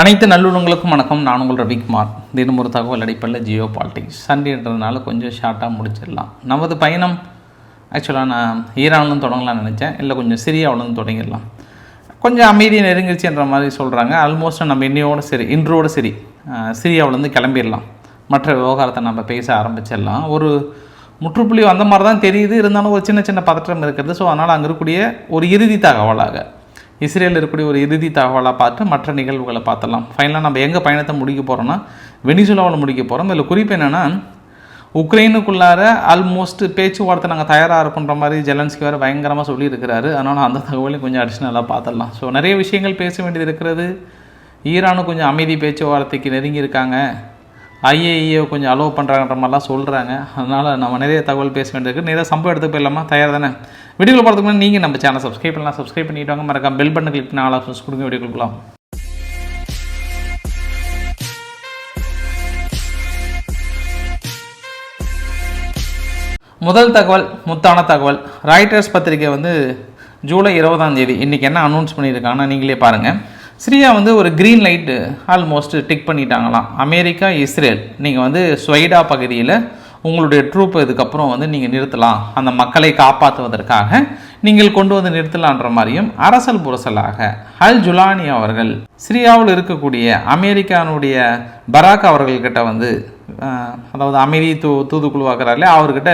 அனைத்து நல்லுணங்களுக்கும் வணக்கம். நான் உங்கள் ரவிக்குமார். தினம் ஒரு தகவல் அடிப்படையில் ஜியோ பாலிட்டிக்ஸ் சண்டேன்றதுனால கொஞ்சம் ஷார்ட்டாக முடிச்சிடலாம். நமது பயணம் ஆக்சுவலாக நான் ஈரான்லேருந்து தொடங்கலாம்னு நினச்சேன். இல்லை கொஞ்சம் சிரியாவிலேருந்து தொடங்கிடலாம். கொஞ்சம் அமைதி நெருங்கிடுச்சுன்ற மாதிரி சொல்கிறாங்க ஆல்மோஸ்ட் நம்ம இன்னையோடு சரி இன்றோடு சரி சிரியாவிலேருந்து கிளம்பிடலாம். மற்ற விவகாரத்தை நம்ம பேச ஆரம்பிச்சிடலாம். ஒரு முற்றுப்புள்ளி வந்த மாதிரி தான் தெரியுது. இருந்தாலும் ஒரு சின்ன சின்ன பதற்றம் இருக்குது ஸோ அதனால் அங்கே இருக்கக்கூடிய ஒரு இறுதி தகவலாக இஸ்ரேலில் இருக்கக்கூடிய ஒரு இறுதி தகவலாக பார்த்து மற்ற நிகழ்வுகளை பார்த்தலாம் ஃபைனலாக நம்ம எங்கே பயணத்தை முடிக்க போகிறோம்னா வெனிசுலாவில் முடிக்க போகிறோம் இதில் குறிப்பு என்னென்னா உக்ரைனுக்குள்ளார ஆல்மோஸ்ட் பேச்சுவார்த்தை நாங்கள் தயாராக இருக்குன்ற மாதிரி ஜெலன்ஸ்கி வேறு பயங்கரமாக சொல்லியிருக்கிறாரு. அதனால் அந்த தகவலையும் கொஞ்சம் அடிஷ்னலாக பார்த்துடலாம். ஸோ நிறைய விஷயங்கள் பேச வேண்டியது இருக்கிறது. ஈரானும் கொஞ்சம் அமைதி பேச்சுவார்த்தைக்கு நெருங்கி இருக்காங்க ஐஏஇஏ கொஞ்சம் அலோவ் பண்ணுறாங்கன்ற மாதிரிலாம் சொல்கிறாங்க அதனால் நம்ம நிறைய தகவல் பேச வேண்டியிருக்கு. நிறைய சம்பவம் எடுத்து போயிடலாமா? தயார் தானே? வீடியோவில் போகிறதுக்கு முன்னாடி நீங்கள் நம்ம சேனல் சப்ஸ்கிரைப் பண்ணலாம். சப்ஸ்கிரைப் பண்ணிட்டு வாங்க. மறக்காம பெல் பட்டன் கிளிக் பண்ணி ஆல் ஆப்ஷன்ஸ் கொடுங்க. வீடியோ கொடுக்கலாம் முதல் தகவல் முத்தான தகவல். ராய்டர்ஸ் பத்திரிகை வந்து ஜூலை இருபதாம் தேதி. இன்றைக்கி என்ன அனௌன்ஸ் பண்ணியிருக்காங்கன்னா நீங்களே பாருங்கள் சிரியா வந்து ஒரு green light almost tick பண்ணிட்டாங்களாம். America Israel. நீங்கள் வந்து ஸ்வைடா பகுதியில் உங்களுடைய ட்ரூப் இதுக்கப்புறம் வந்து நீங்கள் நிறுத்தலாம். அந்த மக்களை காப்பாற்றுவதற்காக நீங்கள் கொண்டு வந்து நிறுத்தலான்ற மாதிரியும் அரசல் புரசலாக அல் ஜுலானி அவர்கள் சிரியாவில் இருக்கக்கூடிய அமெரிக்கானுடைய பராக் அவர்கள்கிட்ட வந்து அதாவது அமைதி தூ தூதுக்குழுவாக்குறாருல அவர்கிட்ட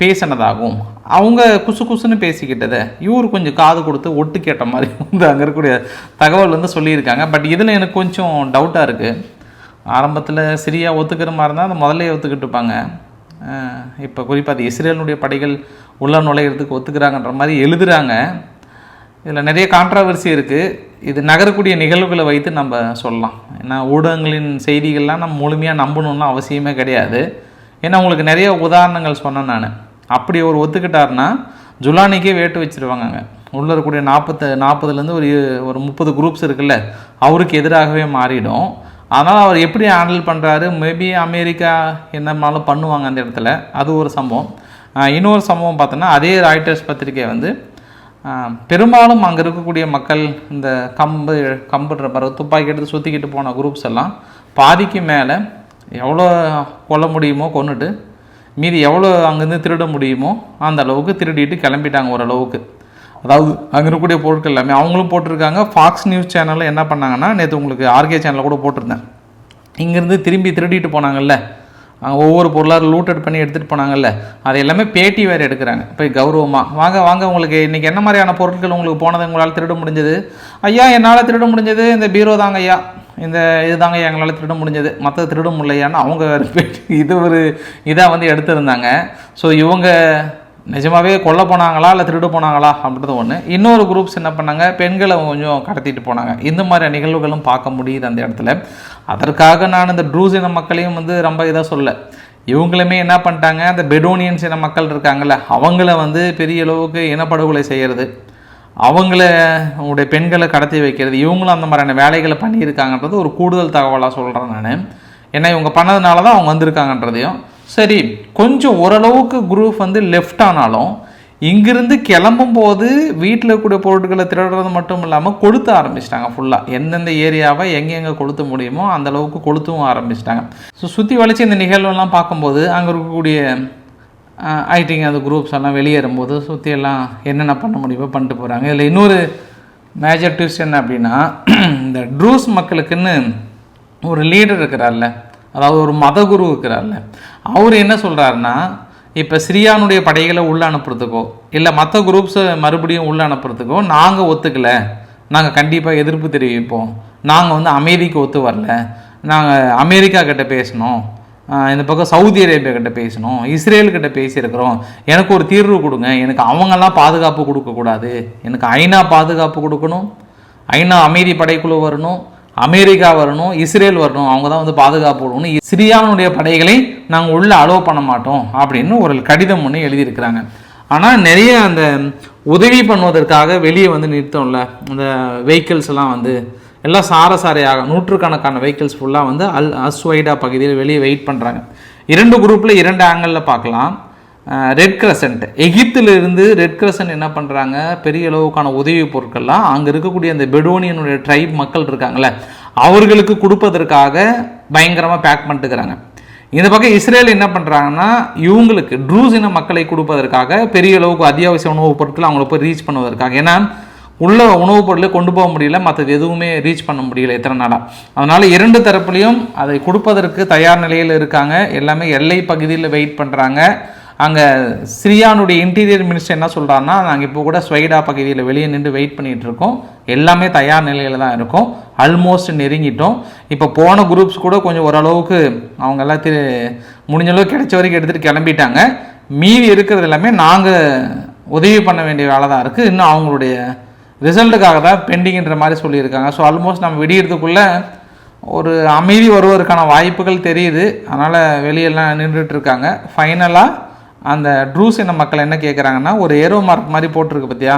பேசினதாகவும் அவங்க குசு குசுன்னு பேசிக்கிட்டதை இவர் கொஞ்சம் காது கொடுத்து ஒட்டு கேட்ட மாதிரி வந்து அங்கே இருக்கக்கூடிய தகவல் வந்து சொல்லியிருக்காங்க. பட் இதில் எனக்கு கொஞ்சம் டவுட்டாக இருக்குது ஆரம்பத்தில் சிரியா ஒத்துக்கிற மாதிரி இருந்தால் அதை முதல்ல ஒத்துக்கிட்டு இருப்பாங்க. இப்போ குறிப்பாக அது இஸ்ரேலுடைய படைகள் உள்ள நுழையிறதுக்கு ஒத்துக்கிறாங்கன்ற மாதிரி எழுதுகிறாங்க இதில் நிறைய கான்ட்ராவர்சி இருக்குது இது நகரக்கூடிய நிகழ்வுகளை வைத்து நம்ம சொல்லலாம். ஏன்னா ஊடகங்களின் செய்திகள்லாம் நம்ம முழுமையாக நம்பணும்னு அவசியமே கிடையாது. ஏன்னா உங்களுக்கு நிறைய உதாரணங்கள் சொன்னேன் நான். அப்படி ஒரு ஒத்துக்கிட்டாருன்னா ஜுலானிக்கே வேட்டு வச்சுருவாங்க உள்ளே இருக்கக்கூடிய நாற்பத்து நாற்பதுலேருந்து ஒரு ஒரு முப்பது குரூப்ஸ் இருக்குல்ல அவருக்கு எதிராகவே மாறிடும். அதனால் அவர் எப்படி ஹேண்டில் பண்ணுறாரு மேபி அமெரிக்கா என்னமாலும் பண்ணுவாங்க அந்த இடத்துல அது ஒரு சம்பவம். இன்னொரு சம்பவம் பார்த்தோன்னா அதே ராய்டர்ஸ் பத்திரிகை வந்து பெரும்பாலும் அங்கே இருக்கக்கூடிய மக்கள் இந்த கம்பு கம்புன்ற பிறகு துப்பாக்கி எடுத்து சுற்றிக்கிட்டு போன குரூப்ஸ் எல்லாம் பாதிக்கு மேலே எவ்வளோ கொல்ல முடியுமோ கொண்டுட்டு மீதி எவ்வளோ அங்கேருந்து திருட முடியுமோ அந்த அளவுக்கு திருடிட்டு கிளம்பிட்டாங்க ஓரளவுக்கு. அதாவது அங்கே இருக்கக்கூடிய பொருட்கள் எல்லாமே அவங்களும் போட்டிருக்காங்க. ஃபாக்ஸ் நியூஸ் சேனலில் என்ன பண்ணாங்கன்னா நேற்று உங்களுக்கு ஆர்கே சேனலில் கூட போட்டிருந்தேன். இங்கேருந்து திரும்பி திருடிட்டு போனாங்கல்ல. ஒவ்வொரு பொருளாக லூட்டட் பண்ணி எடுத்துகிட்டு போனாங்கல்ல. அது எல்லாமே பேட்டி வேறு எடுக்கிறாங்க. போய் கௌரவமாக வாங்க வாங்க உங்களுக்கு இன்றைக்கி என்ன மாதிரியான பொருட்கள் உங்களுக்கு போனது உங்களால் திருட முடிஞ்சது? ஐயா என்னால் திருட முடிஞ்சது? இந்த பீரோ தாங்க ஐயா. இந்த இதுதாங்க எங்களால் திருட முடிஞ்சது. மற்றது திருட முடியலையான்னு அவங்க இது ஒரு இதாக வந்து எடுத்திருந்தாங்க. ஸோ இவங்க நிஜமாகவே கொல்ல போனாங்களா இல்லை திருடு போனாங்களா அப்படின்றது ஒன்று இன்னொரு குரூப்ஸ் என்ன பண்ணாங்க? பெண்களை கொஞ்சம் கடத்திட்டு போனாங்க. இந்த மாதிரி நிகழ்வுகளும் பார்க்க முடியுது அந்த இடத்துல. அதற்காக நான் இந்த ட்ரூஸ் இன மக்களையும் வந்து ரொம்ப இதாக சொல்ல இவங்களுமே என்ன பண்ணிட்டாங்க? அந்த பெடோனியன்ஸ் இன மக்கள் இருக்காங்கல்ல அவங்கள வந்து பெரிய அளவுக்கு இனப்படுகொலை செய்கிறது அவங்கள உடைய பெண்களை கடத்தி வைக்கிறது இவங்களும் அந்த மாதிரியான வேலைகளை பண்ணியிருக்காங்கன்றது ஒரு கூடுதல் தகவலாக சொல்கிறேன் நான். ஏன்னா இவங்க பண்ணதுனால தான் அவங்க வந்திருக்காங்கன்றதையும். சரி கொஞ்சம் ஓரளவுக்கு குரூப் வந்து லெஃப்ட் ஆனாலும் இங்கிருந்து கிளம்பும் போது வீட்டில் இருக்கக்கூடிய பொருட்களை திருடுறது மட்டும் இல்லாமல் கொளுத்த ஆரம்பிச்சிட்டாங்க ஃபுல்லாக எந்தெந்த ஏரியாவை எங்கெங்கே கொளுத்த முடியுமோ அந்தளவுக்கு கொளுத்தவும் ஆரம்பிச்சிட்டாங்க. ஸோ சுற்றி வளைச்சி இந்த நிகழ்வுலாம் பார்க்கும்போது அங்கே இருக்கக்கூடிய ஐடிங்க அந்த குரூப்ஸ் எல்லாம் வெளியேறும்போது சுற்றி எல்லாம் என்னென்ன பண்ண முடியுமோ பண்ணிட்டு போகிறாங்க இதில் இன்னொரு மேஜர் ட்விஸ்ட் என்ன அப்படின்னா இந்த ட்ரூஸ் மக்களுக்குன்னு ஒரு லீடர் இருக்கிறார்ல. அதாவது ஒரு மத குரு இருக்கிறார்ல. அவர் என்ன சொல்கிறாருன்னா இப்போ சிரியானுடைய படைகளை உள்ளே அனுப்புறதுக்கோ இல்லை மற்ற குரூப்ஸை மறுபடியும் உள்ளே அனுப்புறதுக்கோ நாங்கள் ஒத்துக்கலை. நாங்கள் கண்டிப்பாக எதிர்ப்பு தெரிவிப்போம். நாங்கள் வந்து அமைதிக்கு ஒத்து வரல. நாங்கள் அமெரிக்கா கிட்ட பேசணும். இந்த பக்கம் சவுதி அரேபியா கிட்ட பேசணும் இஸ்ரேல் கிட்ட பேசியிருக்கிறோம். எனக்கு ஒரு தீர்வு கொடுங்க. எனக்கு அவங்கெல்லாம் பாதுகாப்பு கொடுக்கக்கூடாது எனக்கு ஐநா பாதுகாப்பு கொடுக்கணும். ஐநா அமைதி படைக்குழு வரணும். அமெரிக்கா வரணும். இஸ்ரேல் வரணும். அவங்க தான் வந்து பாதுகாப்பு கொடுக்கணும். சிரியானுடைய படைகளை நாங்கள் உள்ளே அலோவ் பண்ண மாட்டோம் அப்படின்னு ஒரு கடிதம் ஒன்று எழுதியிருக்கிறாங்க. ஆனால் நிறைய அந்த உதவி பண்ணுவதற்காக வெளியே வந்து நிறுத்தம்ல. அந்த வெஹிக்கிள்ஸ் எல்லாம் வந்து எல்லாம் சாரசாரையாக நூற்றுக்கணக்கான வெஹிக்கிள்ஸ் ஃபுல்லாக வந்து அல் அஸ்வைடா பகுதியில் வெளியே வெயிட் பண்ணுறாங்க இரண்டு குரூப்பில் இரண்டு ஆங்கிளில் பார்க்கலாம். ரெட் கிரசன்ட் எகிப்திலிருந்து ரெட் கிரசன்ட் என்ன பண்ணுறாங்க பெரிய அளவுக்கான உதவி பொருட்கள்லாம் அங்கே இருக்கக்கூடிய அந்த பெடோனியனுடைய ட்ரைப் மக்கள் இருக்காங்கல்ல அவர்களுக்கு கொடுப்பதற்காக பயங்கரமாக பேக் பண்ணிட்டுக்கிறாங்க இந்த பக்கம் இஸ்ரேல் என்ன பண்ணுறாங்கன்னா இவங்களுக்கு ட்ரூஸ் இன மக்களை கொடுப்பதற்காக பெரிய அளவுக்கு அத்தியாவசிய உணவுப் பொருட்கள் அவங்கள போய் ரீச் பண்ணுவதற்காக. ஏன்னா உள்ள உணவுப் பொருளை கொண்டு போக முடியல மற்றது எதுவுமே ரீச் பண்ண முடியல இத்தனை நாளாக அதனால் இரண்டு தரப்புலையும் அதை கொடுப்பதற்கு தயார் நிலையில் இருக்காங்க. எல்லாமே எல்லை பகுதியில் வெயிட் பண்ணுறாங்க அங்கே சிரியானுடைய இன்டீரியர் மினிஸ்டர் என்ன சொல்கிறாருன்னா நாங்கள் இப்போ கூட ஸ்வைடா பகுதியில் வெளியே நின்று வெயிட் பண்ணிகிட்டு இருக்கோம். எல்லாமே தயார் நிலையில் தான் இருக்கும். ஆல்மோஸ்ட் நெருங்கிட்டோம். இப்போ போன குரூப்ஸ் கூட கொஞ்சம் ஓரளவுக்கு அவங்க எல்லாம் திரு கிடைச்ச வரைக்கும் எடுத்துகிட்டு கிளம்பிட்டாங்க. மீதி இருக்கிறது எல்லாமே நாங்கள் உதவி பண்ண வேண்டிய வேலை தான் இருக்குது இன்னும் அவங்களுடைய ரிசல்ட்டுக்காக தான் பெண்டிங்கிற மாதிரி சொல்லியிருக்காங்க. ஸோ ஆல்மோஸ்ட் நம்ம விடியறதுக்குள்ளே ஒரு அமைதி வருவதற்கான வாய்ப்புகள் தெரியுது. அதனால் வெளியெல்லாம் நின்றுட்டு இருக்காங்க ஃபைனலாக அந்த ட்ரூஸ் இன மக்கள் என்ன கேட்குறாங்கன்னா ஒரு ஏரோ மார்க் மாதிரி போட்டிருக்கு பார்த்தியா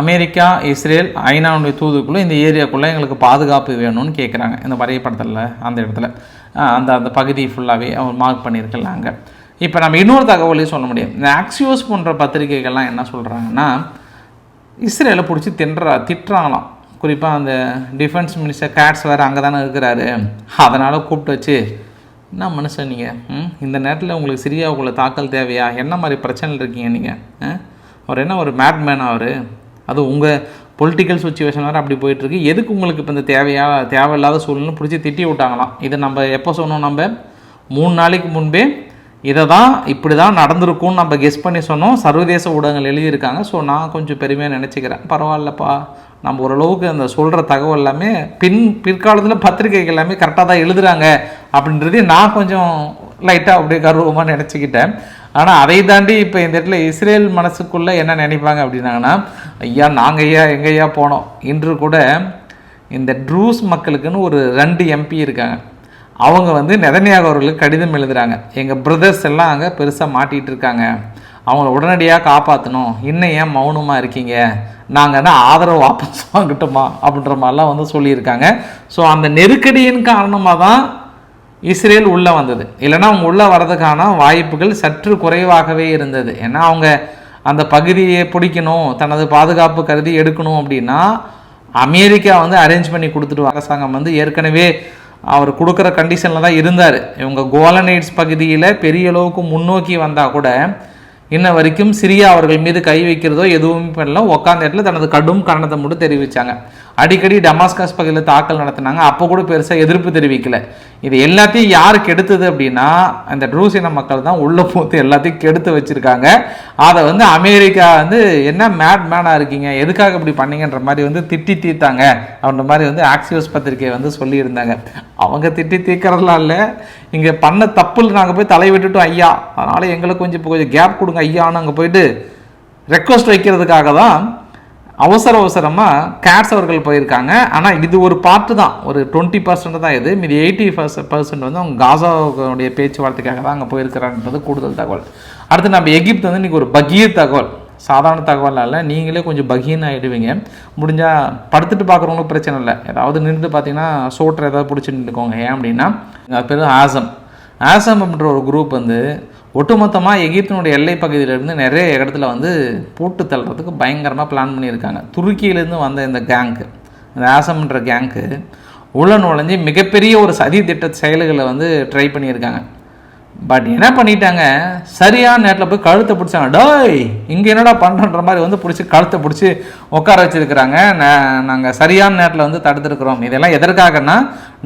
அமெரிக்கா இஸ்ரேல் ஐநாவுடைய தூதுக்குள்ளே இந்த ஏரியாக்குள்ளே எங்களுக்கு பாதுகாப்பு வேணும்னு கேட்குறாங்க இந்த வரைபடத்தில் அந்த இடத்துல. அந்த அந்த பகுதி ஃபுல்லாகவே அவர் மார்க் பண்ணியிருக்கலாங்க இப்போ நம்ம இன்னொரு தகவலையும் சொல்ல முடியும். இந்த ஆக்சியோஸ் போன்ற பத்திரிகைகள்லாம் என்ன சொல்கிறாங்கன்னா இஸ்ரேலை பிடிச்சி தின்றா திட்டுறாங்களாம். குறிப்பாக அந்த டிஃபென்ஸ் மினிஸ்டர் கேட்ஸ் வேறு அங்கே தானே இருக்கிறாரு. அதனால் கூப்பிட்டு வச்சு என்ன மனுஷன் நீங்கள் ம்? இந்த நேரத்தில் உங்களுக்கு சிரியாவுக்குள்ளே தாக்கல் தேவையா? என்ன மாதிரி பிரச்சனை இருக்கீங்க நீங்கள் அவர் என்ன ஒரு மேட்மேன் அவர்? அது உங்கள் பொலிட்டிக்கல் சுச்சுவேஷன் வேறு அப்படி போயிட்டுருக்கு. எதுக்கு உங்களுக்கு இப்போ இந்த தேவையா தேவையில்லாத சூழ்நிலை பிடிச்சி திட்டி விட்டாங்களாம்? இதை நம்ம எப்போ சொன்னோம் நம்ம? மூணு நாளைக்கு முன்பே இதை தான் இப்படி தான் நடந்திருக்கும்னு நம்ம கெஸ் பண்ணி சொன்னோம். சர்வதேச ஊடகங்கள் எழுதியிருக்காங்க. ஸோ நான் கொஞ்சம் பெருமையாக நினச்சிக்கிறேன். பரவாயில்லப்பா. நம்ம ஓரளவுக்கு அந்த சொல்கிற தகவல் எல்லாமே பின் பிற்காலத்தில் பத்திரிகைகள் எல்லாமே கரெக்டாக தான் எழுதுகிறாங்க அப்படின்றது நான் கொஞ்சம் லைட்டாக அப்படியே கர்வமாக நினச்சிக்கிட்டேன். ஆனால் அதை தாண்டி இப்போ இந்த இடத்துல இஸ்ரேல் மனசுக்குள்ளே என்ன நினைப்பாங்க அப்படின்னாங்கன்னா ஐயா நாங்கள் ஐயா எங்க ஐயா போனோம்? இன்று கூட இந்த ட்ரூஸ் மக்களுக்குன்னு ஒரு ரெண்டு எம்பி இருக்காங்க. அவங்க வந்து நெதன்யாக அவர்களுக்கு கடிதம் எழுதுகிறாங்க எங்கள் பிரதர்ஸ் எல்லாம் அங்கே பெருசாக மாட்டிகிட்டு இருக்காங்க. அவங்கள உடனடியாக காப்பாற்றணும் இன்னும் ஏன் மௌனமாக இருக்கீங்க? நாங்கள் என்ன ஆதரவு வாபஸ் வாங்கட்டுமா? அப்படின்ற மாதிரிலாம் வந்து சொல்லியிருக்காங்க. ஸோ அந்த நெருக்கடியின் காரணமாக தான் இஸ்ரேல் உள்ளே வந்தது. இல்லைன்னா அவங்க உள்ளே வர்றதுக்கான வாய்ப்புகள் சற்று குறைவாகவே இருந்தது. ஏன்னா அவங்க அந்த பகுதியை பிடிக்கணும் தனது பாதுகாப்பு கருதி எடுக்கணும் அப்படின்னா அமெரிக்கா வந்து அரேஞ்ச் பண்ணி கொடுத்துட்டு அரசாங்கம் வந்து ஏற்கனவே அவர் கொடுக்குற கண்டிஷனில் தான் இருந்தார். இவங்க கோலனைட்ஸ் பகுதியில் பெரிய அளவுக்கு முன்னோக்கி வந்தால் கூட இன்ன வரைக்கும் சிரியா அவர்கள் மீது கை வைக்கிறதோ எதுவும் பண்ணல. உட்காந்த இடத்துல தனது கடும் கண்டனத்தை மட்டும் தெரிவித்தாங்க அடிக்கடி டமாஸ்கஸ் பகுதியில் தாக்கல் நடத்தினாங்க. அப்போ கூட பெருசாக எதிர்ப்பு தெரிவிக்கல. இது எல்லாத்தையும் யார் கெடுத்தது அப்படின்னா அந்த ட்ரூசின மக்கள் தான் உள்ளே போத்து எல்லாத்தையும் கெடுத்து வச்சுருக்காங்க. அதை வந்து அமெரிக்கா வந்து என்ன மேட் மேனாக இருக்கீங்க? எதுக்காக இப்படி பண்ணீங்கன்ற மாதிரி வந்து திட்டி தீர்த்தாங்க. அப்படின்ற மாதிரி வந்து ஆக்சியோஸ் பத்திரிகை வந்து சொல்லியிருந்தாங்க. அவங்க திட்டி தீர்க்கறதுலாம் இல்லை. இங்கே பண்ண தப்புல நாங்கள் போய் தலை விட்டுட்டோம் ஐயா அதனால் எங்களுக்கு கொஞ்சம் இப்போ கொஞ்சம் கேப் கொடுங்க ஐயான்னு அங்கே போயிட்டு ரெக்வஸ்ட் வைக்கிறதுக்காக தான் அவசர அவசரமாக கேட்ஸ் அவர்கள் போயிருக்காங்க. ஆனால் இது ஒரு பார்ட்டு தான். ஒரு டுவெண்ட்டி பர்சன்ட் தான் இது. மீதி எயிட்டி பர்சன்ட் வந்து அவங்க காசாவுடைய பேச்சுவார்த்தைக்காக தான் அங்கே போயிருக்கிறான்றது கூடுதல் தகவல். அடுத்து நம்ம எகிப்து வந்து இன்றைக்கி ஒரு பகீர் தகவல். சாதாரண தகவலால் இல்லை நீங்களே கொஞ்சம் பகீன் ஆகிடுவீங்க முடிஞ்சால் படுத்துட்டு பார்க்குறவங்களுக்கு பிரச்சனை இல்லை. ஏதாவது நின்று பார்த்தீங்கன்னா சோட்டர் ஏதாவது பிடிச்சி நின்றுக்கோங்க ஏன் அப்படின்னா அது பேர் ஆசம். ஆசம் அப்படின்ற ஒரு குரூப் வந்து ஒட்டுமொத்தமாக எகிப்தினுடைய எல்லை பகுதியிலேருந்து நிறைய இடத்துல வந்து போட்டு தள்ளுறதுக்கு பயங்கரமாக பிளான் பண்ணியிருக்காங்க. துருக்கியிலேருந்து வந்த இந்த கேங்க்கு இந்த ஆசம்ன்ற கேங்க்கு உள்ள நுழைஞ்சு மிகப்பெரிய ஒரு சதி திட்ட செயல்களை வந்து ட்ரை பண்ணியிருக்காங்க. பட் என்ன பண்ணிட்டாங்க? சரியான நேரத்தில் போய் கழுத்தை பிடிச்சாங்க. டோய் இங்கே என்னடா பண்ணுறன்ற மாதிரி வந்து பிடிச்சி கழுத்தை பிடிச்சி உட்கார வச்சுருக்கிறாங்க. நாங்கள் சரியான நேரத்தில் வந்து தடுத்துருக்குறோம். இதெல்லாம் எதற்காகன்னா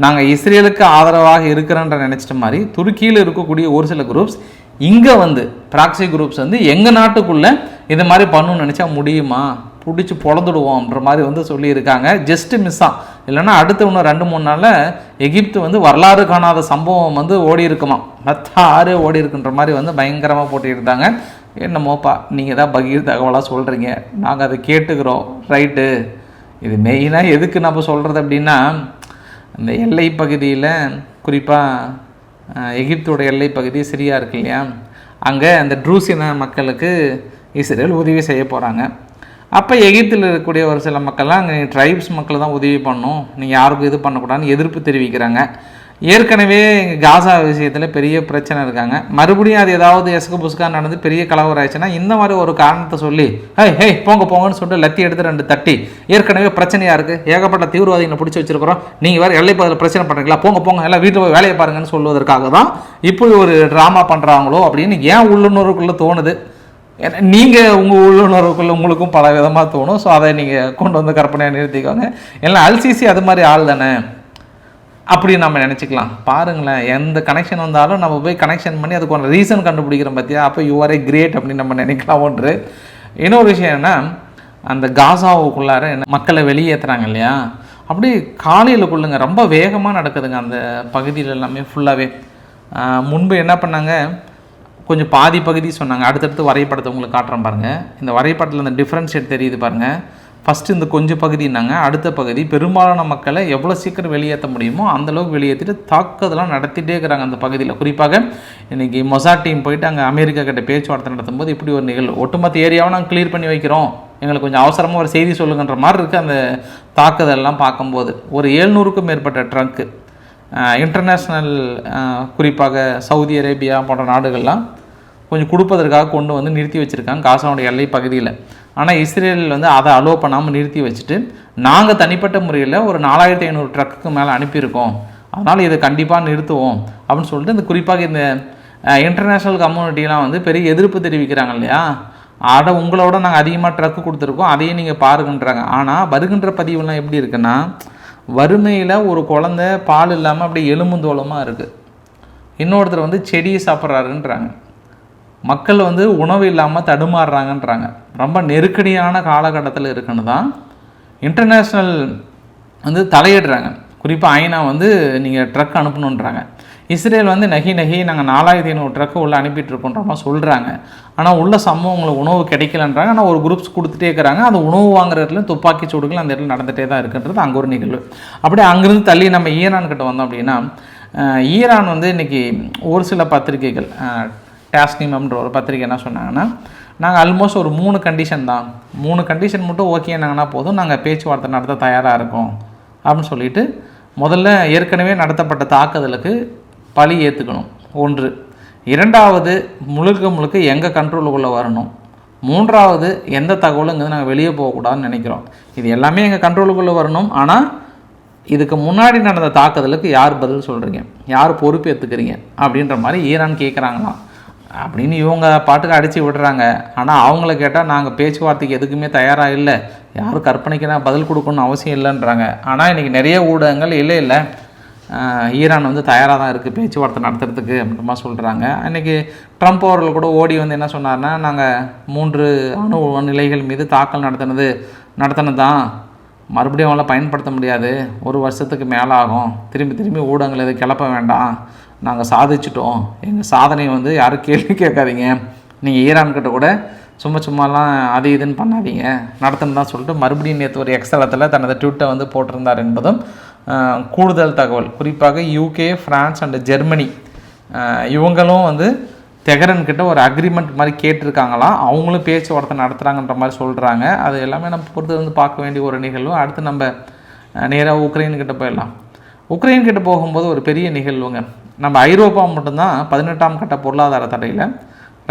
நாங்கள் இஸ்ரேலுக்கு ஆதரவாக இருக்கிறோன்ற நினச்சிட்ட மாதிரி துருக்கியில் இருக்கக்கூடிய ஒரு சில குரூப்ஸ் இங்கே வந்து ப்ராக்சி குரூப்ஸ் வந்து எங்கள் நாட்டுக்குள்ளே இது மாதிரி பண்ணணும்னு நினச்சா முடியுமா? பிடிச்சி பொழந்துடுவோம்ன்ற மாதிரி வந்து சொல்லியிருக்காங்க. ஜஸ்ட் மிஸ்ஸாக இல்லைன்னா அடுத்த இன்னும் ரெண்டு மூணு நாளில் எகிப்து வந்து வரலாறு காணாத சம்பவம் வந்து ஓடி இருக்குமா மற்ற ஆறு ஓடி இருக்குன்ற மாதிரி வந்து பயங்கரமாக போட்டிருந்தாங்க. என்னமோப்பா நீங்கள் தான் பகீர் தகவலாக சொல்கிறீங்க நாங்கள் அதை கேட்டுக்கிறோம். ரைட்டு இது மெயினாக எதுக்கு நம்ம சொல்கிறது அப்படின்னா இந்த எல்லை பகுதியில் குறிப்பாக எகிப்தோட எல்லை பகுதி சிரியா இருக்கு இல்லையா? அங்கே அந்த ட்ரூசின மக்களுக்கு இஸ்ரேல் உதவி செய்ய போகிறாங்க அப்போ எகிப்தில் இருக்கக்கூடிய ஒரு சில மக்கள்லாம் அங்கே ட்ரைப்ஸ் மக்கள் தான் உதவி பண்ணும். நீங்கள் யாருக்கும் இது பண்ணக்கூடாதுன்னு எதிர்ப்பு தெரிவிக்கிறாங்க. ஏற்கனவே காசா விஷயத்தில் பெரிய பிரச்சனை இருக்காங்க. மறுபடியும் அது ஏதாவது எசுக்கு புஸ்கா நடந்து பெரிய கலவரம் ஆயிடுச்சுன்னா இந்த மாதிரி ஒரு காரணத்தை சொல்லி ஹே ஹே போங்க போங்கன்னு சொல்லிட்டு லத்தி எடுத்து ரெண்டு தட்டி. ஏற்கனவே பிரச்சனையாக இருக்குது ஏகப்பட்ட தீவிரவாதிகளை பிடிச்சி வச்சிருக்கிறோம். நீங்கள் வேறு எல்லை பதில் பிரச்சனை பண்ணுறீங்களா போங்க போங்க எல்லாம் வீட்டில் போய் வேலையை பாருங்கன்னு சொல்வதற்காக தான் இப்படி ஒரு ட்ராமா பண்ணுறாங்களோ அப்படின்னு ஏன் உள்ளுணர்வுக்குள்ளே தோணுது? ஏன்னா நீங்கள் உங்கள் உள்ளுணர்வுக்குள்ள உங்களுக்கும் பல விதமாக தோணும். ஸோ அதை நீங்கள் கொண்டு வந்து கற்பனையாக நிறுத்திக்கோங்க. எல்லாம் அல்சிசி அது மாதிரி ஆள் தானே? அப்படி நம்ம நினச்சிக்கலாம். பாருங்களேன் எந்த கனெக்ஷன் வந்தாலும் நம்ம போய் கனெக்ஷன் பண்ணி அதுக்கு ஒரு ரீசன் கண்டுபிடிக்கிறோம் பார்த்தியா அப்போ யூ ஆர் ஏ கிரேட் அப்படின்னு நம்ம நினைக்கலாம் ஒன்று. இன்னொரு விஷயம் என்ன? அந்த காசாவுக்குள்ளார மக்களை வெளியேற்றுறாங்க இல்லையா? அப்படியே காலையிலுக்குள்ளுங்க ரொம்ப வேகமாக நடக்குதுங்க அந்த பகுதியில் எல்லாமே ஃபுல்லாகவே முன்பு என்ன பண்ணாங்க? கொஞ்சம் பாதி பகுதி சொன்னாங்க. அடுத்தடுத்து வரைபடத்தை உங்களுக்கு காட்டுறேன் பாருங்கள் இந்த வரைபடத்தில் இந்த டிஃப்ரென்ஷியேட் தெரியுது பாருங்கள் ஃபஸ்ட்டு இந்த கொஞ்சம் பகுதினாங்க அடுத்த பகுதி பெரும்பாலான மக்களை எவ்வளோ சீக்கிரம் வெளியேற்ற முடியுமோ அந்தளவுக்கு வெளியேற்றிட்டு தாக்குதலாம் நடத்திட்டே இருக்கிறாங்க அந்த பகுதியில். குறிப்பாக இன்றைக்கி மொசா டீம் போயிட்டு அங்கே அமெரிக்கா கிட்ட பேச்சுவார்த்தை நடத்தும்போது இப்படி ஒரு நிகழ்வு ஒட்டுமொத்த ஏரியாவை நாங்கள் கிளியர் பண்ணி வைக்கிறோம். எங்களுக்கு கொஞ்சம் அவசரமாக ஒரு செய்தி சொல்லுங்கன்ற மாதிரி இருக்குது அந்த தாக்குதல்லாம் பார்க்கும்போது. ஒரு ஏழ்நூறுக்கும் மேற்பட்ட ட்ரக்கு இன்டர்நேஷ்னல் குறிப்பாக சவுதி அரேபியா போன்ற நாடுகள்லாம் கொஞ்சம் கொடுப்பதற்காக கொண்டு வந்து நிறுத்தி வச்சுருக்காங்க. காசாவுடைய எல்லை பகுதியில். ஆனால் இஸ்ரேல் வந்து அதை அலோவ் பண்ணாமல் நிறுத்தி வச்சுட்டு நாங்கள் தனிப்பட்ட முறையில் ஒரு நாலாயிரத்தி ஐநூறு ட்ரக்குக்கு மேலே அனுப்பியிருக்கோம். அதனால் இதை கண்டிப்பாக நிறுத்துவோம் அப்படின்னு சொல்லிட்டு இந்த குறிப்பாக இந்த இன்டர்நேஷ்னல் கம்யூனிட்டிலாம் வந்து பெரிய எதிர்ப்பு தெரிவிக்கிறாங்க இல்லையா? அதை உங்களோட நாங்கள் அதிகமாக ட்ரக்கு கொடுத்துருக்கோம் அதையும் நீங்கள் பாருங்கன்றாங்க. ஆனால் வருகின்ற பதிவுலாம் எப்படி இருக்குன்னா வறுமையில் ஒரு குழந்த பால் இல்லாமல் அப்படியே எலும்புந்தோளமாக இருக்குது இன்னொருத்தர் வந்து செடியை சாப்பிட்றாருன்றாங்க. மக்கள் வந்து உணவு இல்லாமல் தடுமாறுறாங்கன்றாங்க. ரொம்ப நெருக்கடியான காலகட்டத்தில் இருக்குன்னு தான் இன்டர்நேஷ்னல் வந்து தலையிடுறாங்க. குறிப்பாக ஐநா வந்து நீங்கள் ட்ரக் அனுப்பணுன்றாங்க. இஸ்ரேல் வந்து நகி நகி நாங்கள் நாலாயிரத்தி ஐநூறு ட்ரக்கு உள்ளே அனுப்பிட்டுருக்கோன்ற மாதிரி சொல்கிறாங்க ஆனால் உள்ள சம்பவங்களுக்கு உணவு கிடைக்கலன்றாங்க. ஆனால் ஒரு குரூப்ஸ் கொடுத்துட்டே இருக்கிறாங்க. அந்த உணவு வாங்குற இடத்துல துப்பாக்கி சூடுகள் அந்த இடத்துல நடந்துகிட்டே தான் இருக்குன்றது அங்கே ஒரு நிகழ்வு. அப்படியே அங்கேருந்து தள்ளி நம்ம ஈரான் கிட்ட வந்தோம் அப்படின்னா ஈரான் வந்து இன்றைக்கி ஒரு சில பத்திரிகைகள் டாஸ்னிம் ஒரு பத்திரிக்கை என்ன சொன்னாங்கன்னா நாங்கள் ஆல்மோஸ்ட் ஒரு மூணு கண்டிஷன் தான். மூணு கண்டிஷன் மட்டும் ஓகே நாங்கன்னா போதும் நாங்கள் பேச்சுவார்த்தை நடத்த தயாராக இருக்கோம். அப்படின்னு சொல்லிட்டு முதல்ல ஏற்கனவே நடத்தப்பட்ட தாக்குதலுக்கு பழி ஏற்றுக்கணும் ஒன்று. இரண்டாவது முழுக்க முழுக்க எங்கள் கண்ட்ரோலுக்குள்ளே வரணும். மூன்றாவது எந்த தகவலும் இங்கே நாங்கள் வெளியே போகக்கூடாதுன்னு நினைக்கிறோம். இது எல்லாமே எங்கள் கண்ட்ரோலுக்குள்ளே வரணும். ஆனால் இதுக்கு முன்னாடி நடந்த தாக்குதலுக்கு யார் பதில் சொல்கிறீங்க யார் பொறுப்பு ஏற்றுக்கிறீங்க அப்படின்ற மாதிரி ஈரான் கேட்குறாங்களாம் அப்படின்னு இவங்க பாட்டுக்கு அடித்து விடுறாங்க. ஆனால் அவங்கள கேட்டால் நாங்கள் பேச்சுவார்த்தைக்கு எதுக்குமே தயாராக இல்லை. யாரும் கற்பனைக்கு நான் பதில் கொடுக்கணும்னு அவசியம் இல்லைன்றாங்க. ஆனால் இன்றைக்கி நிறைய ஊடகங்கள் இல்லை இல்லை. ஈரான் வந்து தயாராக தான் இருக்குது பேச்சுவார்த்தை நடத்துறதுக்கு அப்படின்ற சொல்கிறாங்க அன்றைக்கி ட்ரம்ப் அவர்கள் கூட ஓடி வந்து என்ன சொன்னார்னா நாங்கள் மூன்று அணு நிலைகள் மீது தாக்கல் நடத்தினது நடத்தினது தான் மறுபடியும் அவங்கள பயன்படுத்த முடியாது. ஒரு வருஷத்துக்கு மேலே ஆகும் திரும்பி திரும்பி ஊடகங்கள் எதுவும் கிளப்ப வேண்டாம். நாங்கள் சாதிச்சிட்டோம். எங்கள் சாதனையை வந்து யாரும் கேள்வி கேட்காதீங்க. நீங்கள் ஈரான்கிட்ட கூட சும்மா சும்மாலாம் அது இதுன்னு பண்ணாதீங்க. நடத்துன்னு தான் சொல்லிட்டு மறுபடியும் நேற்று ஒரு எக்ஸலத்தில் தனது ட்விட்டை வந்து போட்டிருந்தார் என்பதும் கூடுதல் தகவல். குறிப்பாக யூகே ஃப்ரான்ஸ் அண்டு ஜெர்மனி இவங்களும் வந்து தெகரன்கிட்ட ஒரு அக்ரிமெண்ட் மாதிரி கேட்டிருக்காங்களாம். அவங்களும் பேச்சுவார்த்தை நடத்துகிறாங்கன்ற மாதிரி சொல்கிறாங்க அது எல்லாமே நம்ம பொறுத்து வந்து பார்க்க வேண்டிய ஒரு நிகழ்வு. அடுத்து நம்ம நேராக உக்ரைன்கிட்ட போயிடலாம். உக்ரைன்கிட்ட போகும்போது ஒரு பெரிய நிகழ்வுங்க. நம்ம ஐரோப்பா மட்டும்தான் பதினெட்டாம் கட்ட பொருளாதார தடையில்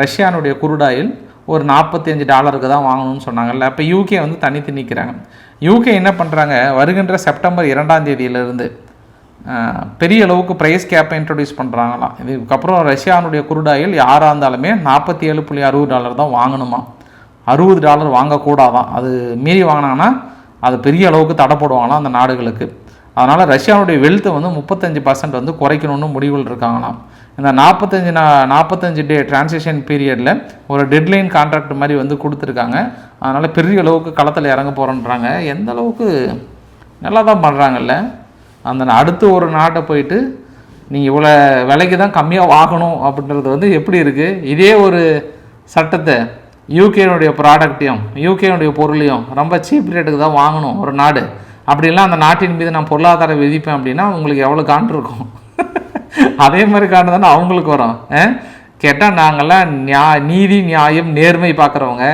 ரஷ்யானுடைய குருடாயில் ஒரு நாற்பத்தி அஞ்சு டாலருக்கு தான் வாங்கணும்னு சொன்னாங்கல்ல. அப்போ யூகே வந்து தனித்து நிற்கிறாங்க யூகே என்ன பண்ணுறாங்க வருகின்ற செப்டம்பர் இரண்டாம் தேதியிலிருந்து பெரிய அளவுக்கு ப்ரைஸ் கேப்பை இன்ட்ரடியூஸ் பண்ணுறாங்களாம் இதுக்கப்புறம் ரஷ்யானுடைய குருடாயில் யாராக இருந்தாலுமே நாற்பத்தி ஏழு புள்ளி அறுபது டாலர் தான் வாங்கணுமா அறுபது டாலர் வாங்கக்கூடாதான். அது மீறி வாங்கினாங்கன்னா அது பெரிய அளவுக்கு தடை போடுவாங்களாம் அந்த நாடுகளுக்கு. அதனால் ரஷ்யாவுடைய வெல்த்தை வந்து முப்பத்தஞ்சு பர்சன்ட் வந்து குறைக்கணும்னு முடிவுகள் இருக்காங்களாம். இந்த நாற்பத்தஞ்சு நா நாற்பத்தஞ்சு டே டிரான்சேஷன் பீரியடில் ஒரு டெட்லைன் கான்ட்ராக்ட் மாதிரி வந்து கொடுத்துருக்காங்க. அதனால் பெரிய அளவுக்கு களத்தில் இறங்க போகிறோன்றாங்க எந்த அளவுக்கு நல்லா தான் பண்ணுறாங்கல்ல அந்த அடுத்து ஒரு நாட்டை போயிட்டு நீங்கள் இவ்வளோ விலைக்கு தான் கம்மியாக வாங்கணும் அப்படின்றது வந்து எப்படி இருக்குது இதே ஒரு சட்டத்தை யூகேனுடைய ப்ராடக்டையும் யூகேனுடைய பொருளையும் ரொம்ப சீப் ரேட்டுக்கு தான் வாங்கணும் ஒரு நாடு. அப்படிலாம் அந்த நாட்டின் மீது நான் பொருளாதார விதிப்பேன் அப்படின்னா உங்களுக்கு எவ்வளோ காண்டு இருக்கும்? அதே மாதிரி காண்டு தானே அவங்களுக்கு வரும். கேட்டால் நாங்கள்லாம் நியா நீதி நியாயம் நேர்மை பார்க்குறவங்க.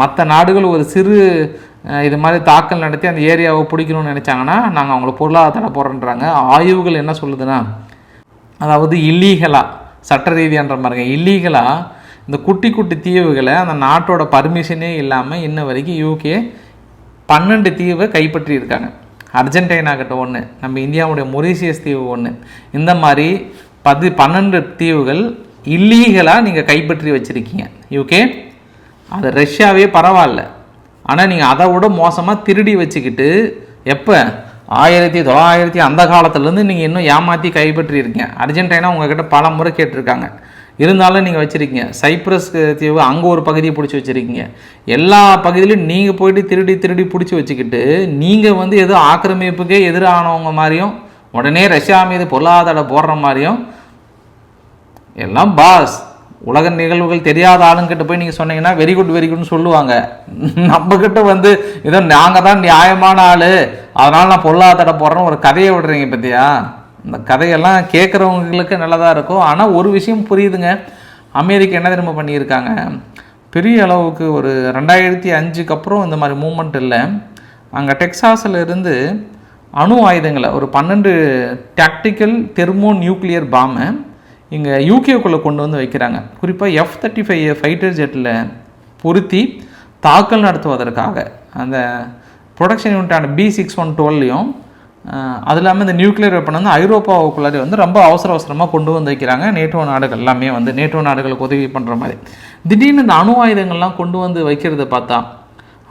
மற்ற நாடுகள் ஒரு சிறு இது மாதிரி தாக்கல் நடத்தி அந்த ஏரியாவை பிடிக்கணும்னு நினச்சாங்கன்னா நாங்கள் அவங்கள பொருளாதார போடுறோன்றாங்க ஆய்வுகள் என்ன சொல்லுதுன்னா அதாவது இல்லீகலாக சட்ட ரீதியான்ற பாருங்க இல்லீகலாக இந்த குட்டி குட்டி தீவுகளை அந்த நாட்டோட பர்மிஷனே இல்லாமல் இன்ன வரைக்கும் யூகே பன்னெண்டு தீவை கைப்பற்றியிருக்காங்க. அர்ஜென்டைனா கிட்ட ஒன்று நம்ம இந்தியாவுடைய மொரீசியஸ் தீவு ஒன்று இந்த மாதிரி பதி பன்னெண்டு தீவுகள் இல்லீகலாக நீங்கள் கைப்பற்றி வச்சுருக்கீங்க. யூகே அது ரஷ்யாவே பரவாயில்ல. ஆனால் நீங்கள் அதை விட மோசமாக திருடி வச்சுக்கிட்டு எப்போ? ஆயிரத்தி தொள்ளாயிரத்தி அந்த காலத்துலேருந்து நீங்கள் இன்னும் ஏமாற்றி கைப்பற்றியிருக்கீங்க. அர்ஜென்டினா உங்ககிட்ட பல முறை கேட்டிருக்காங்க. இருந்தாலும் நீங்கள் வச்சுருக்கீங்க. சைப்ரஸ் தீவு அங்கே ஒரு பகுதியை பிடிச்சி வச்சுருக்கீங்க. எல்லா பகுதியிலும் நீங்கள் போயிட்டு திருடி திருடி பிடிச்சி வச்சுக்கிட்டு நீங்கள் வந்து ஏதோ ஆக்கிரமிப்புக்கே எதிரானவங்க மாதிரியும் உடனே ரஷ்யா மீது பொருளாதார போடுற மாதிரியும் எல்லாம் பாஸ். உலக நிகழ்வுகள் தெரியாத ஆளுங்கிட்ட போய் நீங்கள் சொன்னீங்கன்னா வெரி குட் வெரி குட்னு சொல்லுவாங்க. நம்மக்கிட்ட வந்து ஏதோ நாங்கள் தான் நியாயமான ஆள். அதனால் நான் பொருளாதார போடுறேன் ஒரு கதையை விடுறீங்க பற்றியா இந்த கதையெல்லாம் கேட்குறவங்களுக்கு நல்லதாக இருக்கும். ஆனால் ஒரு விஷயம் புரியுதுங்க. அமெரிக்கா என்ன திரும்ப பண்ணியிருக்காங்க? பெரிய அளவுக்கு ஒரு ரெண்டாயிரத்தி அஞ்சுக்கு அப்புறம் இந்த மாதிரி மூமெண்ட் இல்லை. அங்கே டெக்ஸாஸில் இருந்து அணு ஆயுதங்களை ஒரு பன்னெண்டு டாக்டிக்கல் தெர்மோ நியூக்ளியர் பாமை இங்கே யூகேக்குள்ளே கொண்டு வந்து வைக்கிறாங்க. குறிப்பாக எஃப் தேர்ட்டி ஃபைவ் ஃபைட்டர் ஜெட்டில் பொருத்தி தாக்கல் நடத்துவதற்காக. அந்த ப்ரொடக்ஷன் யூனிட்டான பி சிக்ஸ் ஒன் டுவெல்லையும் அது இல்லாமல் இந்த நியூக்ளியர் வெப்பன் வந்து ஐரோப்பாவுக்குள்ளாரி வந்து ரொம்ப அவசர அவசரமாக கொண்டு வந்து வைக்கிறாங்க. நேட்டோ நாடுகள் எல்லாமே வந்து நேட்டோ நாடுகளுக்கு உதவி பண்ணுற மாதிரி. திடீர்னு இந்த அணு ஆயுதங்கள்லாம் கொண்டு வந்து வைக்கிறத பார்த்தா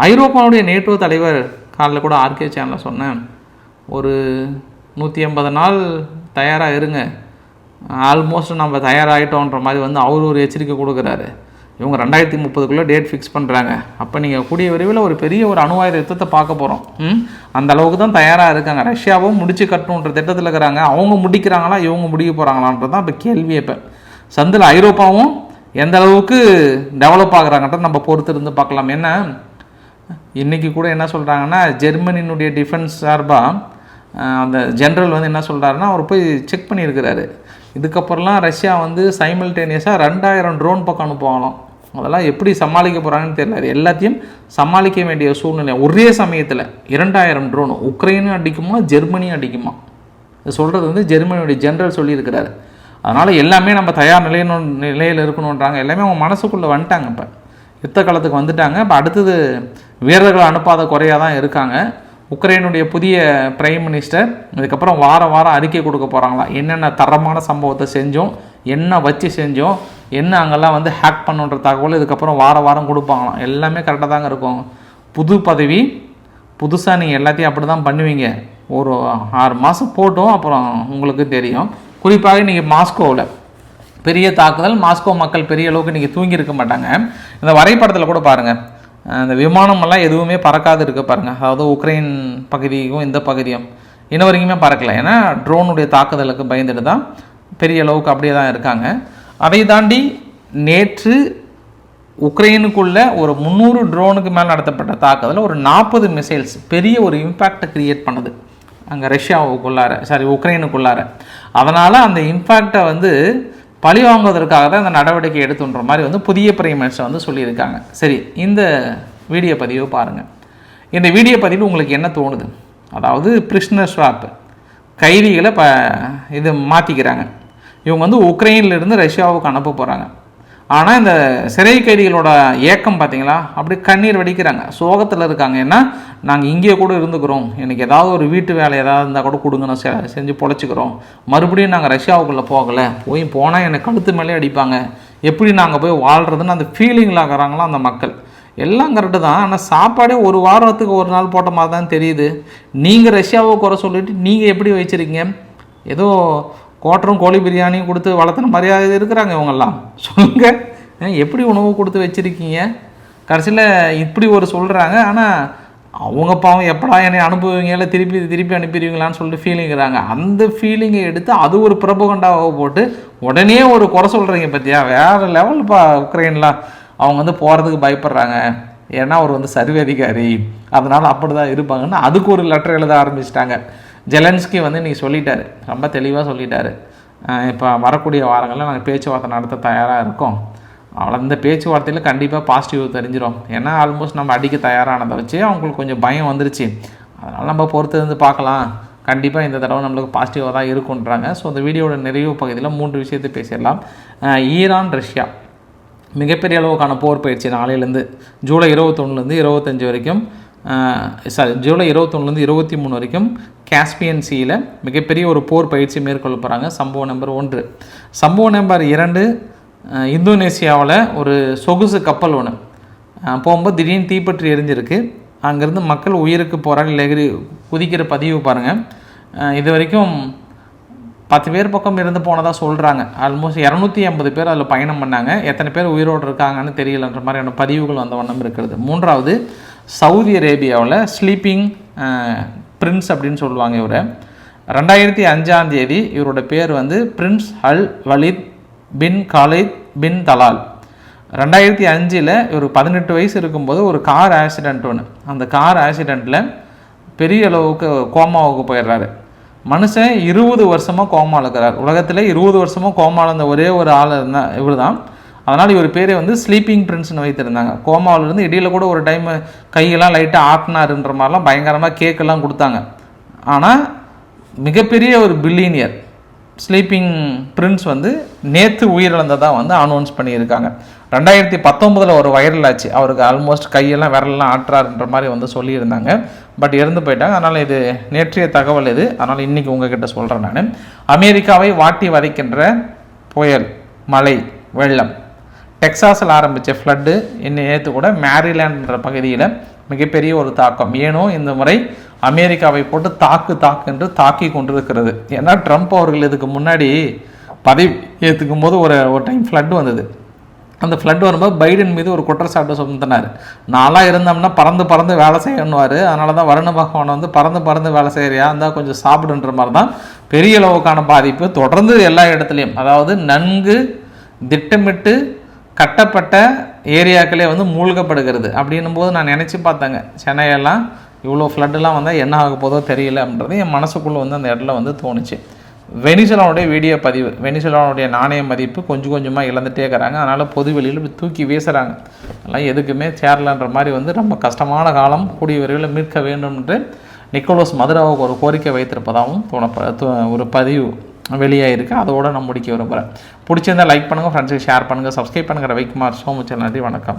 ஐரோப்பாவுடைய நேட்டோ தலைவர் காலைல கூட ஆர்கே சேனலில் சொன்னேன். ஒரு நூற்றி ஐம்பது நாள் தயாராக இருங்க. ஆல்மோஸ்ட் நம்ம தயாராகிட்டோன்ற மாதிரி வந்து அவர் ஒரு எச்சரிக்கை கொடுக்குறாரு. இவங்க ரெண்டாயிரத்தி முப்பதுக்குள்ளே டேட் ஃபிக்ஸ் பண்ணுறாங்க அப்போ நீங்கள் கூடிய விரைவில் ஒரு பெரிய ஒரு அணுவாயுத யுத்தத்தை பார்க்க போகிறோம் ம்? அந்த அளவுக்கு தான் தயாராக இருக்காங்க. ரஷ்யாவும் முடிச்சு கட்டணுன்ற திட்டத்தில் இருக்கிறாங்க. அவங்க முடிக்கிறாங்களா? இவங்க முடிக்க போகிறாங்களான்றது தான் இப்போ கேள்வி இப்போ. சந்தில் ஐரோப்பாவும் எந்த அளவுக்கு டெவலப் ஆகுறாங்கன்றத நம்ம பொறுத்து இருந்து பார்க்கலாம். என்ன? இன்றைக்கி கூட என்ன சொல்கிறாங்கன்னா ஜெர்மனியினுடைய டிஃபென்ஸ் சார்பாக அந்த ஜென்ரல் வந்து என்ன சொல்கிறாருன்னா அவர் போய் செக் பண்ணியிருக்கிறாரு. இதுக்கப்புறம்லாம் ரஷ்யா வந்து சைமல்டேனியஸாக ரெண்டாயிரம் ட்ரோன் பக்கம் அனுப்புவாங்களாம். அதெல்லாம் எப்படி சமாளிக்க போகிறாங்கன்னு தெரியல. அது எல்லாத்தையும் சமாளிக்க வேண்டிய சூழ்நிலை. ஒரே சமயத்தில் இரண்டாயிரம் ட்ரோன் உக்ரைனும் அடிக்குமா ஜெர்மனியும் அடிக்குமா? இது சொல்கிறது வந்து ஜெர்மனியுடைய ஜென்ரல் சொல்லியிருக்கிறாரு. அதனால் எல்லாமே நம்ம தயார் நிலையணும் நிலையில் இருக்கணுன்றாங்க எல்லாமே அவங்க மனசுக்குள்ளே வந்துட்டாங்க இப்போ. யுத்த காலத்துக்கு வந்துட்டாங்க. இப்போ அடுத்தது வீரர்களை அனுப்பாத குறையாக தான் இருக்காங்க. உக்ரைனுடைய புதிய பிரைம் மினிஸ்டர் இதுக்கப்புறம் வாரம் வாரம் அறிக்கை கொடுக்க போகிறாங்களா என்னென்ன தரமான சம்பவத்தை செஞ்சோம்? என்ன வச்சு செஞ்சோம்? என்ன அங்கெல்லாம் வந்து ஹேக் பண்ணுன்ற தகவல் இதுக்கப்புறம் வாரம் வாரம் கொடுப்பாங்களாம். எல்லாமே கரெக்டாக தாங்க இருக்கும். புது பதவி புதுசாக நீங்கள் எல்லாத்தையும் அப்படி தான் பண்ணுவீங்க. ஒரு ஆறு மாதம் போட்டும் அப்புறம் உங்களுக்கு தெரியும். குறிப்பாக நீங்கள் மாஸ்கோவில். பெரிய தாக்குதல் மாஸ்கோ மக்கள் பெரிய அளவுக்கு நீங்கள் தூங்கியிருக்க மாட்டாங்க. இந்த வரைபடத்தில் கூட பாருங்கள் அந்த விமானமெல்லாம் எதுவுமே பறக்காது இருக்க பாருங்கள் அதாவது உக்ரைன் பகுதியும் இந்த பகுதியும். இன்ன வரைக்குமே பறக்கலை. ஏன்னா ட்ரோனுடைய தாக்குதலுக்கு பயந்துட்டு தான் பெரிய அளவுக்கு அப்படியே தான் இருக்காங்க. அதை தாண்டி நேற்று உக்ரைனுக்குள்ள ஒரு முந்நூறு ட்ரோனுக்கு மேலே நடத்தப்பட்ட தாக்குதலில் ஒரு நாற்பது மிசைல்ஸ் பெரிய ஒரு இம்பேக்டை கிரியேட் பண்ணுது. அங்கே ரஷ்யாவுக்குள்ளார சாரி உக்ரைனுக்குள்ளார. அதனால் அந்த இம்பேக்டை வந்து பழி வாங்குவதற்காக தான் இந்த நடவடிக்கை எடுத்துன்ற மாதிரி வந்து புதிய பிரைம் மினிஸ்டர் வந்து சொல்லியிருக்காங்க. சரி இந்த வீடியோ பதிவை பாருங்கள் இந்த வீடியோ பதிவு உங்களுக்கு என்ன தோணுது? அதாவது பிரிஷ்னர் ஸ்வாப்பு கைதிகளை ப இது மாற்றிக்கிறாங்க இவங்க வந்து உக்ரைன்லேருந்து ரஷ்யாவுக்கு அனுப்ப போகிறாங்க ஆனால் இந்த சிறை கைதிகளோட ஏக்கம் பார்த்தீங்களா அப்படி கண்ணீர் வடிக்கிறாங்க. சோகத்தில் இருக்காங்க. ஏன்னா நாங்கள் இங்கே கூட இருந்துக்கிறோம். எனக்கு ஏதாவது ஒரு வீட்டு வேலை ஏதாவது இருந்தால் கூட கொடுங்க நான் செ- செஞ்சு பொழைச்சிக்கிறோம். மறுபடியும் நாங்கள் ரஷ்யாவுக்குள்ளே போகலை. போய் போனால் எனக்கு கழுத்து மேலே அடிப்பாங்க. எப்படி நாங்கள் போய் வாழ்கிறதுன்னு அந்த ஃபீலிங்கில் ஆகிறாங்களோ அந்த மக்கள். எல்லாம் கரெக்டு தான். ஆனால் சாப்பாடே ஒரு வாரத்துக்கு ஒரு நாள் போட்ட மாதிரி தான் தெரியுது. நீங்கள் ரஷ்யாவை குறை சொல்லிட்டு நீங்கள் எப்படி வச்சுருக்கீங்க? ஏதோ கோட்டரும் கோழி பிரியாணியும் கொடுத்து வளர்த்துன மரியாதை இருக்கிறாங்க இவங்கெல்லாம். சொல்லுங்கள் எப்படி உணவு கொடுத்து வச்சுருக்கீங்க? கடைசியில் இப்படி ஒரு சொல்கிறாங்க ஆனால் அவங்க பாவம் எப்படா என்னை அனுப்புவீங்கள திருப்பி திருப்பி அனுப்பிடுவீங்களான்னு சொல்லிட்டு ஃபீலிங்கிறாங்க அந்த ஃபீலிங்கை எடுத்து அது ஒரு பிரபகண்டாவாக போட்டு உடனே ஒரு குறை சொல்கிறீங்க பற்றியா வேறு லெவல்ப்பா உக்ரைன்லாம் அவங்க வந்து போகிறதுக்கு பயப்படுறாங்க. ஏன்னா அவர் வந்து சர்வே அதிகாரி. அதனால் அப்படி தான் இருப்பாங்கன்னு அதுக்கு ஒரு லெட்டர் எழுத ஆரம்பிச்சிட்டாங்க. ஜெலன்ஸ்கி வந்து இன்றைக்கி சொல்லிட்டாரு. ரொம்ப தெளிவாக சொல்லிட்டாரு. இப்போ வரக்கூடிய வாரங்களில் நாங்கள் பேச்சுவார்த்தை நடத்த தயாராக இருக்கோம். அவ்வளோ இந்த பேச்சுவார்த்தையில் கண்டிப்பாக பாசிட்டிவ் தெரிஞ்சிடும் ஏன்னா ஆல்மோஸ்ட் நம்ம அடிக்க தயாரானதை வச்சு அவங்களுக்கு கொஞ்சம் பயம் வந்துருச்சு. அதனால் நம்ம பொறுத்து இருந்து பார்க்கலாம். கண்டிப்பாக இந்த தடவை நம்மளுக்கு பாசிட்டிவாக தான் இருக்குன்றாங்க ஸோ இந்த வீடியோட நிறைவு பகுதியில் மூன்று விஷயத்தை பேசிடலாம். Iran Russia. மிகப்பெரிய அளவுக்கான போர் பயிற்சி நாளையிலேருந்து ஜூலை இருபத்தொன்னுலேருந்து இருபத்தஞ்சி வரைக்கும். சாரி ஜூலை இருபத்தொன்னுலேருந்து இருபத்தி மூணு வரைக்கும் காஸ்பியன் சீல மிகப்பெரிய ஒரு போர் பயிற்சி மேற்கொள்ள போகிறாங்க சம்பவம் நம்பர் ஒன்று. சம்பவம் நம்பர் இரண்டு இந்தோனேசியாவில் ஒரு சொகுசு கப்பல் ஒன்று போகும்போது திடீர்னு தீப்பற்றி எரிஞ்சிருக்கு. அங்கேருந்து மக்கள் உயிருக்கு போராடி லெகிரி குதிக்கிற பதிவு பாருங்கள் இது வரைக்கும் பத்து பேர் பக்கம் இருந்து போனதாக சொல்கிறாங்க ஆல்மோஸ்ட் இரநூத்தி ஐம்பது பேர் அதில் பயணம் பண்ணாங்க. எத்தனை பேர் உயிரோடு இருக்காங்கன்னு தெரியலன்ற மாதிரியான பதிவுகள் வந்த வண்ணம் இருக்கிறது. மூன்றாவது சவுதி அரேபியாவில் ஸ்லீப்பிங் பிரின்ஸ் அப்படின்னு சொல்லுவாங்க இவரை. ரெண்டாயிரத்தி அஞ்சாம் தேதி இவரோட பேர் வந்து prince Al Waleed bin Khalid bin Talal. ரெண்டாயிரத்தி அஞ்சில் இவர் பதினெட்டு வயசு இருக்கும்போது ஒரு கார் ஆக்சிடெண்ட் ஒன்று அந்த கார் ஆக்சிடெண்ட்டில் பெரிய அளவுக்கு கோமாவுக்கு போயிடுறாரு. மனுஷன் இருபது வருஷமாக கோமாவில் இருக்கிறார். உலகத்தில் இருபது வருஷமாக கோமாவில் இருந்த ஒரே ஒரு ஆள் இருந்தால் இவர் தான் அதனால் இவர் பேரே வந்து ஸ்லீப்பிங் பிரின்ஸ்னு வைத்திருந்தாங்க. கோமாவிலிருந்து இடையில கூட ஒரு டைம் கையெல்லாம் லைட்டாக ஆட்டினாருன்ற மாதிரிலாம் பயங்கரமாக கேக்கெல்லாம் கொடுத்தாங்க. ஆனால் மிகப்பெரிய ஒரு பில்லியனியர் ஸ்லீப்பிங் பிரின்ஸ் வந்து நேற்று உயிரிழந்ததாக வந்து அனௌன்ஸ் பண்ணியிருக்காங்க. ரெண்டாயிரத்தி பத்தொம்பதில் ஒரு வைரல் ஆச்சு. அவருக்கு ஆல்மோஸ்ட் கையெல்லாம் விரலெல்லாம் ஆட்டுறாருன்ற மாதிரி வந்து சொல்லியிருந்தாங்க. பட் இறந்து போயிட்டாங்க. அதனால் இது நேற்றைய தகவல் இது. அதனால் இன்றைக்கி உங்ககிட்ட சொல்கிறேன் நான். அமெரிக்காவை வாட்டி வதைக்கின்ற புயல் மழை வெள்ளம். டெக்சாஸில் ஆரம்பித்த ஃப்ளட்டு இன்னும் நேற்று கூட மேரிலேண்ட்ன்ற பகுதியில் மிகப்பெரிய ஒரு தாக்கம். ஏனோ இந்த முறை அமெரிக்காவை போட்டு தாக்கு தாக்கு என்று தாக்கி கொண்டிருக்கிறது. ஏன்னா ட்ரம்ப் அவர்கள் இதுக்கு முன்னாடி பதவி ஏற்றுக்கும் போது ஒரு ஒரு டைம் ஃப்ளட் வந்தது. அந்த ஃப்ளட் வரும்போது பைடன் மீது ஒரு குற்றச்சாட்டு சுமத்தினார். நாளாக இருந்தோம்னா பறந்து பறந்து வேலை செய்யணுவார் அதனால தான் வருண பகவான் வந்து பறந்து பறந்து வேலை செய்கிறியா இருந்தால் கொஞ்சம் சாப்பிடுன்ற மாதிரி தான் பெரிய அளவுக்கான பாதிப்பு. தொடர்ந்து எல்லா இடத்துலையும் அதாவது நன்கு திட்டமிட்டு கட்டப்பட்ட ஏரியாக்களே வந்து மூழ்கப்படுகிறது அப்படின்னும் போது நான் நினச்சி பார்த்தேங்க சென்னையெல்லாம் இவ்வளோ ஃப்ளட்டெல்லாம் வந்தால் என்ன ஆக போதோ தெரியல அப்படின்றது என் மனசுக்குள்ளே வந்து அந்த இடத்துல வந்து தோணுச்சு. வெனிசுலாவுடைய வீடியோ பதிவு வெனிசுலாவுடைய நாணய மதிப்பு கொஞ்சம் கொஞ்சமாக இழந்துட்டே இருக்கிறாங்க. அதனால் பொது வெளியில் தூக்கி வீசுகிறாங்க அதெல்லாம் எதுக்குமே சேரலன்ற மாதிரி வந்து ரொம்ப கஷ்டமான காலம் கூடிய விரைவில் மீட்க வேண்டும் என்று நிக்கோலோஸ் மதுராவுக்கு ஒரு கோரிக்கை வைத்திருப்பதாகவும் தோணப்ப ஒரு பதிவு வெளியாகிருக்கு அதோட நான் முடிக்க விரும்புகிறேன் பிடிச்சிருந்தால் லைக் பண்ணுங்கள் ஃப்ரெண்ட்ஸுக்கு ஷேர் பண்ணுங்கள் சப்ஸ்கிரைப் பண்ணுங்கள் ரவிக்குமார் சோமுச்சல் நன்றி வணக்கம்.